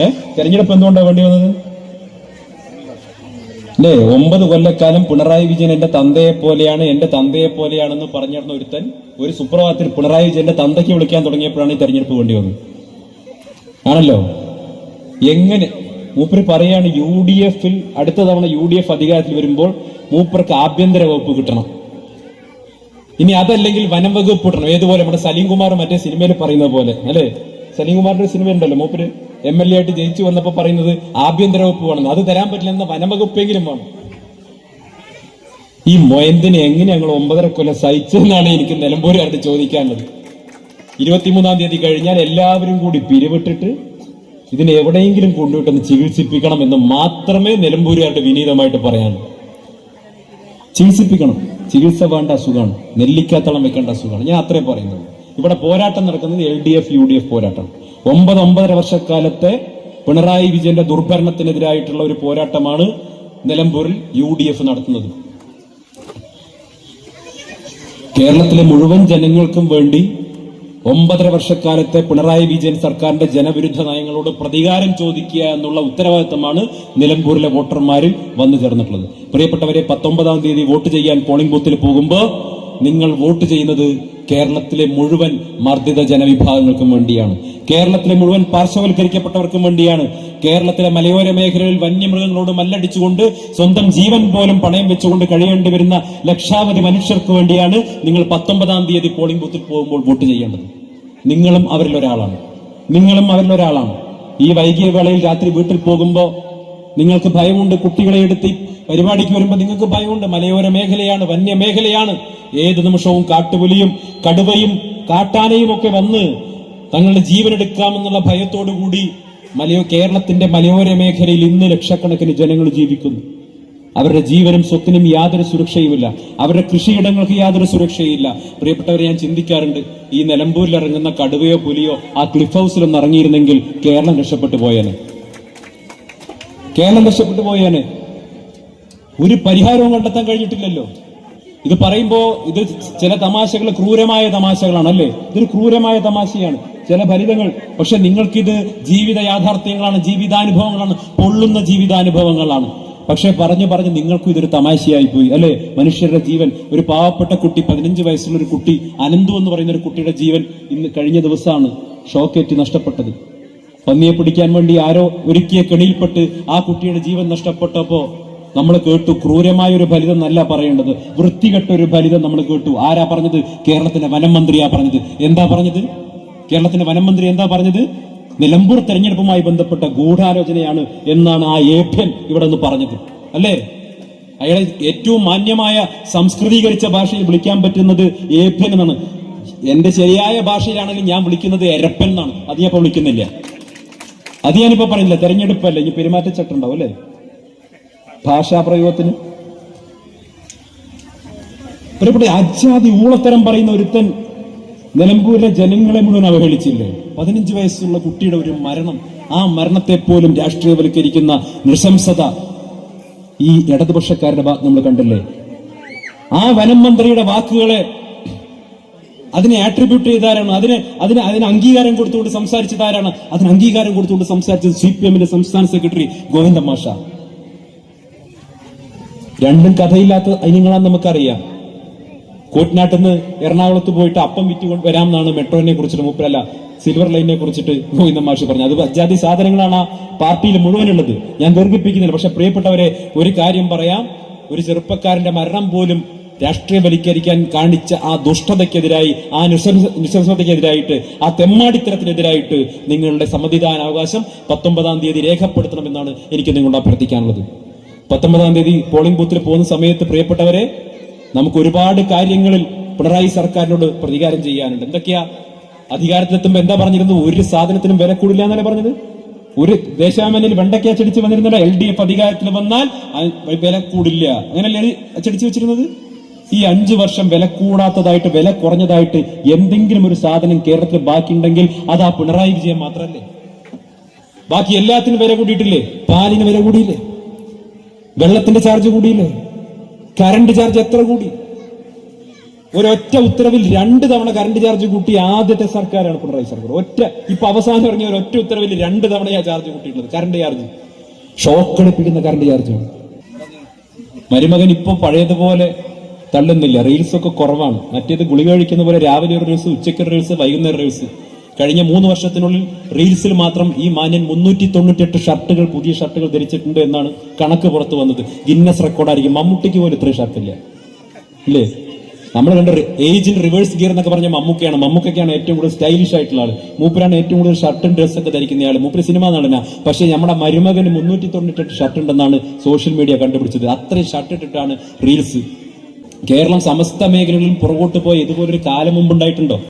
ഏ? തെരഞ്ഞെടുപ്പ് എന്തുകൊണ്ടാണ് വേണ്ടി വന്നത്? അല്ലേ ഒമ്പത് കൊല്ലക്കാലം പിണറായി വിജയൻ എന്റെ തന്തയെ പോലെയാണ് എന്റെ തന്തയെ പോലെയാണെന്ന് പറഞ്ഞിരുന്ന ഒരുത്തൻ ഒരു സുപ്രഭാതത്തിൽ പിണറായി വിജയന്റെ തന്തയ്ക്ക് വിളിക്കാൻ തുടങ്ങിയപ്പോഴാണ് ഈ തെരഞ്ഞെടുപ്പ് വേണ്ടി വന്നത്. ആണല്ലോ? എങ്ങനെ? മൂപ്പര് പറയാണ് യു ഡി എഫിൽ അടുത്ത തവണ യു ഡി എഫ് അധികാരത്തിൽ വരുമ്പോൾ മൂപ്പർക്ക് ആഭ്യന്തര വകുപ്പ് കിട്ടണം. ഇനി അതല്ലെങ്കിൽ വനം വകുപ്പ് കിട്ടണം ഏതുപോലെ നമ്മുടെ സലീം കുമാർ മറ്റേ സിനിമയിൽ പറയുന്ന പോലെ അല്ലേ? സലീം കുമാറിന്റെ സിനിമ ഉണ്ടല്ലോ മൂപ്പര്. എം എൽ എ ആയിട്ട് ജയിച്ചു വന്നപ്പോ പറയുന്നത് ആഭ്യന്തര വകുപ്പ് വേണം അത് തരാൻ പറ്റില്ല എന്ന വനം വകുപ്പെങ്കിലും വേണം ഈ മൊയന്തിനെ എങ്ങനെ ഞങ്ങൾ ഒമ്പതര കൊല്ലം സഹിച്ചെന്നാണ് എനിക്ക് നിലമ്പൂരുകാരോട് ചോദിക്കാനുള്ളത്. ഇരുപത്തിമൂന്നാം തീയതി കഴിഞ്ഞാൽ എല്ലാവരും കൂടി പിരിവിട്ടിട്ട് ഇതിനെ എവിടെയെങ്കിലും കൊണ്ടുവിട്ടൊന്ന് ചികിത്സിപ്പിക്കണം എന്ന് മാത്രമേ നിലമ്പൂരുകാരുടെ വിനീതമായിട്ട് പറയാനുള്ളൂ. ചികിത്സിപ്പിക്കണം. ചികിത്സ വേണ്ട അസുഖമാണ്. നെല്ലിക്കാത്തളം വെക്കേണ്ട അസുഖമാണ്. ഞാൻ അത്രേ പറയുന്നത് ഇവിടെ പോരാട്ടം നടക്കുന്നത് L D F U D F പോരാട്ടം. ഒമ്പത് ഒമ്പതര വർഷക്കാലത്തെ പിണറായി വിജയന്റെ ദുർഭരണത്തിനെതിരായിട്ടുള്ള ഒരു പോരാട്ടമാണ് നിലമ്പൂരിൽ യു ഡി എഫ് നടത്തുന്നത്. കേരളത്തിലെ മുഴുവൻ ജനങ്ങൾക്കും വേണ്ടി ഒമ്പതര വർഷക്കാലത്തെ പിണറായി വിജയൻ സർക്കാരിന്റെ ജനവിരുദ്ധ നയങ്ങളോട് പ്രതികാരം ചോദിക്കുക എന്നുള്ള ഉത്തരവാദിത്തമാണ് നിലമ്പൂരിലെ വോട്ടർമാരിൽ വന്നു ചേർന്നിട്ടുള്ളത്. പ്രിയപ്പെട്ടവരെ പത്തൊമ്പതാം തീയതി വോട്ട് ചെയ്യാൻ പോളിംഗ് ബൂത്തിൽ പോകുമ്പോൾ നിങ്ങൾ വോട്ട് ചെയ്യുന്നത് കേരളത്തിലെ മുഴുവൻ മർദ്ദിത ജനവിഭാഗങ്ങൾക്കും വേണ്ടിയാണ്. കേരളത്തിലെ മുഴുവൻ പാർശ്വവൽക്കരിക്കപ്പെട്ടവർക്കും വേണ്ടിയാണ്. കേരളത്തിലെ മലയോര മേഖലയിൽ വന്യമൃഗങ്ങളോട് മല്ലടിച്ചുകൊണ്ട് സ്വന്തം ജീവൻ പോലും പണയം വെച്ചുകൊണ്ട് കഴിയേണ്ടി വരുന്ന ലക്ഷാവധി മനുഷ്യർക്ക് വേണ്ടിയാണ് നിങ്ങൾ പത്തൊമ്പതാം തീയതി പോളിംഗ് ബൂത്തിൽ പോകുമ്പോൾ വോട്ട് ചെയ്യേണ്ടത്. നിങ്ങളും അവരിലൊരാളാണ്. നിങ്ങളും അവരിലൊരാളാണ്. ഈ വൈകിയ വേളയിൽ രാത്രി വീട്ടിൽ പോകുമ്പോൾ നിങ്ങൾക്ക് ഭയമുണ്ട് കുട്ടികളെ എടുത്ത് പരിപാടിക്ക് വരുമ്പോൾ നിങ്ങൾക്ക് ഭയമുണ്ട്. മലയോര മേഖലയാണ് വന്യ മേഖലയാണ്. ഏത് നിമിഷവും കാട്ടുപുലിയും കടുവയും കാട്ടാനയും ഒക്കെ വന്ന് തങ്ങളുടെ ജീവൻ എടുക്കാമെന്നുള്ള ഭയത്തോടു കൂടി മലയോ കേരളത്തിന്റെ മലയോര മേഖലയിൽ ഇന്ന് ലക്ഷക്കണക്കിന് ജനങ്ങൾ ജീവിക്കുന്നു. അവരുടെ ജീവനും സ്വത്തിനും യാതൊരു സുരക്ഷയുമില്ല. അവരുടെ കൃഷിയിടങ്ങൾക്ക് യാതൊരു സുരക്ഷയില്ല. പ്രിയപ്പെട്ടവരെ ഞാൻ ചിന്തിക്കാറുണ്ട് ഈ നിലമ്പൂരിൽ ഇറങ്ങുന്ന കടുവയോ പുലിയോ ആ ക്ലിഫ് ഹൗസിലൊന്ന് ഇറങ്ങിയിരുന്നെങ്കിൽ കേരളം രക്ഷപ്പെട്ടു പോയേനെ. കേരളം രക്ഷപ്പെട്ടു പോയേനെ. ഒരു പരിഹാരവും കണ്ടെത്താൻ കഴിഞ്ഞിട്ടില്ലല്ലോ. ഇത് പറയുമ്പോ ഇത് ചില തമാശകൾ ക്രൂരമായ തമാശകളാണ് അല്ലേ? ഇതൊരു ക്രൂരമായ തമാശയാണ്. ചില ഫലിതങ്ങൾ പക്ഷെ നിങ്ങൾക്കിത് ജീവിത യാഥാർത്ഥ്യങ്ങളാണ് ജീവിതാനുഭവങ്ങളാണ് പൊള്ളുന്ന ജീവിതാനുഭവങ്ങളാണ്. പക്ഷെ പറഞ്ഞു പറഞ്ഞ് നിങ്ങൾക്കും ഇതൊരു തമാശയായി പോയി അല്ലെ? മനുഷ്യരുടെ ജീവൻ ഒരു പാവപ്പെട്ട കുട്ടി പതിനഞ്ച് വയസ്സുള്ള ഒരു കുട്ടി അനന്തു എന്ന് പറയുന്ന ഒരു കുട്ടിയുടെ ജീവൻ ഇന്ന് കഴിഞ്ഞ ദിവസമാണ് ഷോക്കേറ്റ് നഷ്ടപ്പെട്ടത്. പന്നിയെ പിടിക്കാൻ വേണ്ടി ആരോ ഒരുക്കിയ കെണിയിൽപ്പെട്ട് ആ കുട്ടിയുടെ ജീവൻ നഷ്ടപ്പെട്ടപ്പോ നമ്മൾ കേട്ടു ക്രൂരമായ ഒരു ഫലിതം നല്ല പറയേണ്ടത്. വൃത്തികെട്ട ഒരു ഫലിതം നമ്മൾ കേട്ടു. ആരാ പറഞ്ഞത്? കേരളത്തിന്റെ വനം മന്ത്രിയാ പറഞ്ഞത്. എന്താ പറഞ്ഞത്? കേരളത്തിന്റെ വനം മന്ത്രി എന്താ പറഞ്ഞത്? നിലമ്പൂർ തെരഞ്ഞെടുപ്പുമായി ബന്ധപ്പെട്ട ഗൂഢാലോചനയാണ് എന്നാണ് ആ ഏഭ്യൻ ഇവിടെ നിന്ന് പറഞ്ഞത്. അല്ലേ? അയാളെ ഏറ്റവും മാന്യമായ സംസ്കൃതീകരിച്ച ഭാഷയിൽ വിളിക്കാൻ പറ്റുന്നത് ഏഭ്യൻ എന്നാണ്. എന്റെ ശരിയായ ഭാഷയിലാണെങ്കിൽ ഞാൻ വിളിക്കുന്നത് എരപ്പൻ എന്നാണ്. അത് ഞാൻ വിളിക്കുന്നില്ല. അത് ഞാനിപ്പോ പറയുന്നില്ല തെരഞ്ഞെടുപ്പല്ല ഇനി പെരുമാറ്റച്ചട്ടം ഉണ്ടാവും അല്ലേ? ഭാഷാപ്രയോഗത്തിന്. പ്രിയപ്പെട്ട അജാതി ഊളത്തരം പറയുന്ന ഒരുത്തൻ നിലമ്പൂരിലെ ജനങ്ങളെ മുഴുവൻ അവഹേളിച്ചില്ലേ? പതിനഞ്ച് വയസ്സുള്ള കുട്ടിയുടെ ഒരു മരണം ആ മരണത്തെ പോലും രാഷ്ട്രീയവൽക്കരിക്കുന്ന നൃശംസത ഈ ഇടതുപക്ഷക്കാരുടെ ഭാഗത്ത് നമ്മൾ കണ്ടില്ലേ? ആ വനം മന്ത്രിയുടെ വാക്കുകളെ അതിനെ ആട്രിബ്യൂട്ട് ചെയ്താരാണ്? അതിന് അതിന് അതിന് അംഗീകാരം കൊടുത്തുകൊണ്ട് സംസാരിച്ചതാരാണ്? അതിന് അംഗീകാരം കൊടുത്തുകൊണ്ട് സംസാരിച്ചത് സി പി എമ്മിന്റെ സംസ്ഥാന സെക്രട്ടറി ഗോവിന്ദ മാഷ. രണ്ടും കഥയില്ലാത്ത ഇനങ്ങളാന്ന് നമുക്കറിയാം. കോട്ടനാട്ടിൽ നിന്ന് എറണാകുളത്ത് പോയിട്ട് അപ്പം വിറ്റുകൊണ്ട് വരാമെന്നാണ് മെട്രോനെ കുറിച്ചിട്ട് മൂപ്പരല്ല സിൽവർ ലൈനിനെ കുറിച്ചിട്ട് ഗോവിന്ദ മാഷ് പറഞ്ഞു അത് അജാതി സാധനങ്ങളാണ് ആ പാർട്ടിയിൽ മുഴുവനുള്ളത്. ഞാൻ ദീർഘിപ്പിക്കുന്നില്ല പക്ഷെ പ്രിയപ്പെട്ടവരെ ഒരു കാര്യം പറയാം. ഒരു ചെറുപ്പക്കാരന്റെ മരണം പോലും രാഷ്ട്രീയവൽക്കരിക്കാൻ കാണിച്ച ആ ദുഷ്ടതയ്ക്കെതിരായി ആ നിസ്സംസതയ്ക്കെതിരായിട്ട് ആ തെമ്മാടിത്തരത്തിനെതിരായിട്ട് നിങ്ങളുടെ സമ്മതിദാന അവകാശം പത്തൊമ്പതാം തീയതി രേഖപ്പെടുത്തണമെന്നാണ് എനിക്ക് നിങ്ങളോട് അഭ്യർത്ഥിക്കാനുള്ളത്. പത്തൊമ്പതാം തീയതി പോളിംഗ് ബൂത്തിൽ പോകുന്ന സമയത്ത് പ്രിയപ്പെട്ടവരെ നമുക്ക് ഒരുപാട് കാര്യങ്ങളിൽ പിണറായി സർക്കാരിനോട് പ്രതികാരം ചെയ്യാനുണ്ട്. എന്തൊക്കെയാ? അധികാരത്തിലെത്തുമ്പോൾ എന്താ പറഞ്ഞിരുന്നത്? ഒരു സാധനത്തിനും വില കൂടില്ല എന്നല്ലേ പറഞ്ഞത്. ഒരു ദേശാമനിൽ വെണ്ടയ്ക്ക അച്ചടിച്ച് വന്നിരുന്നില്ല എൽ ഡി എഫ് അധികാരത്തിൽ വന്നാൽ വില കൂടില്ല. അങ്ങനല്ലേ അച്ചടിച്ച് വെച്ചിരുന്നത്? ഈ അഞ്ചു വർഷം വില കൂടാത്തതായിട്ട് വില കുറഞ്ഞതായിട്ട് എന്തെങ്കിലും ഒരു സാധനം കേരളത്തിൽ ബാക്കിയുണ്ടെങ്കിൽ അത് ആ പിണറായി വിജയൻ മാത്രമല്ലേ ബാക്കി എല്ലാത്തിനും വില കൂടിയിട്ടില്ലേ? പാലിന് വില കൂടിയില്ലേ? വെള്ളത്തിന്റെ ചാർജ് കൂടിയില്ലേ? കറണ്ട് ചാർജ് എത്ര കൂടി? ഒരൊറ്റ ഉത്തരവിൽ രണ്ട് തവണ കറണ്ട് ചാർജ് കൂട്ടി ആദ്യത്തെ സർക്കാരാണ് പിണറായി സർക്കാർ. ഒറ്റ ഇപ്പൊ അവസാനം ഇറങ്ങിയ ഒരൊറ്റ ഉത്തരവിൽ രണ്ട് തവണയാ ചാർജ് കൂട്ടിയിട്ടുള്ളത് കറണ്ട് ചാർജ് ഷോക്ക് ഷോക്കടിപ്പിക്കുന്ന കറണ്ട് ചാർജാണ് മരുമകൻ ഇപ്പൊ പഴയതുപോലെ തള്ളുന്നില്ല. റീൽസ് ഒക്കെ കുറവാണ്. മറ്റേത് ഗുളിക കഴിക്കുന്ന പോലെ രാവിലെ ഒരു റീൽസ് ഉച്ചയ്ക്ക് ഒരു റീൽസ് വൈകുന്നേരം റീൽസ് കഴിഞ്ഞ മൂന്ന് വർഷത്തിനുള്ളിൽ റീൽസിൽ മാത്രം ഈ മാന്യൻ മുന്നൂറ്റി തൊണ്ണൂറ്റെട്ട് ഷർട്ടുകൾ പുതിയ ഷർട്ടുകൾ ധരിച്ചിട്ടുണ്ട് എന്നാണ് കണക്ക് പുറത്തു വന്നത്. ഗിന്നസ് റെക്കോർഡായിരിക്കും മമ്മൂട്ടിക്ക് പോലും ഇത്രയും ഷർട്ടില്ല. ഇല്ലേ? നമ്മൾ കണ്ട ഏജിൽ റിവേഴ്സ് ഗിയർ എന്നൊക്കെ പറഞ്ഞ മമ്മൂക്കയാണ്. മമ്മൂക്കൊക്കെയാണ് ഏറ്റവും കൂടുതൽ സ്റ്റൈലിഷ് ആയിട്ടുള്ള ആൾ. മൂപ്പരാണ് ഏറ്റവും കൂടുതൽ ഷർട്ടും ഡ്രസ്സൊക്കെ ധരിക്കുന്ന ആൾ. മൂപ്പര് സിനിമ നടന. പക്ഷേ നമ്മുടെ മരുമകന് മുന്നൂറ്റി തൊണ്ണൂറ്റെട്ട് ഷർട്ട് ഉണ്ടെന്നാണ് സോഷ്യൽ മീഡിയ കണ്ടുപിടിച്ചത്. അത്രയും ഷർട്ട് ഇട്ടിട്ടാണ് റീൽസ് കേരളം സമസ്ത മേഖലകളിലും പുറകോട്ട് പോയ ഇതുപോലൊരു കാലം മുമ്പുണ്ടായിട്ടുണ്ടോ?